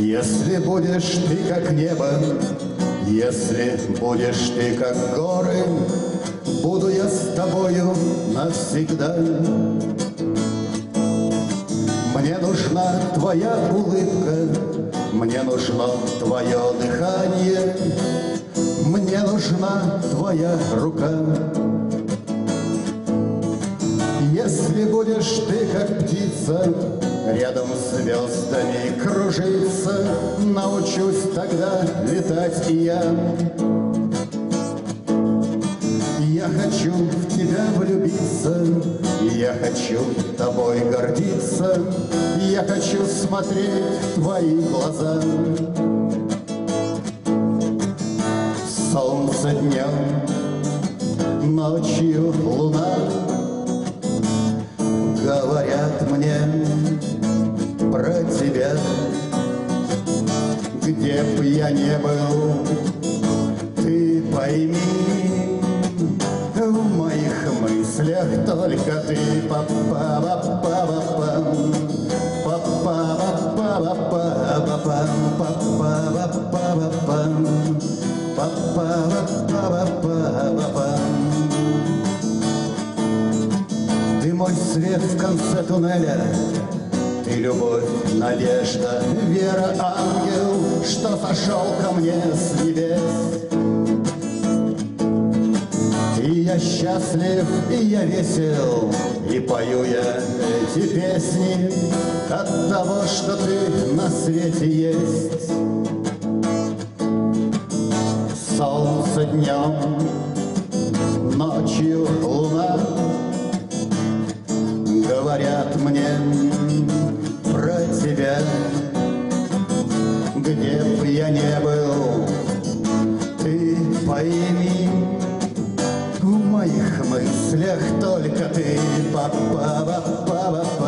Если будешь ты как небо, если будешь ты как горы, Буду я с тобою навсегда. Мне нужна твоя улыбка, Мне нужно твое дыхание, Мне нужна твоя рука. Если будешь ты как птица, Рядом с звездами кружиться, Научусь тогда летать и я. Я хочу в тебя влюбиться, Я хочу тобой гордиться, Я хочу смотреть в твои глаза. Солнце днем, ночью луна Где б я не был, ты пойми В моих мыслях только ты. Па па па па па па па па па па па па па па па па Ты мой свет в конце туннеля, ты любовь, надежда, вера, ангел, что сошел ко мне с небес. И я счастлив, и я весел, и пою я эти песни от того, что ты на свете есть. Солнце днем, ночью луна Говорят мне тебя Где б я не был, ты пойми В моих мыслях только ты па па па па па па па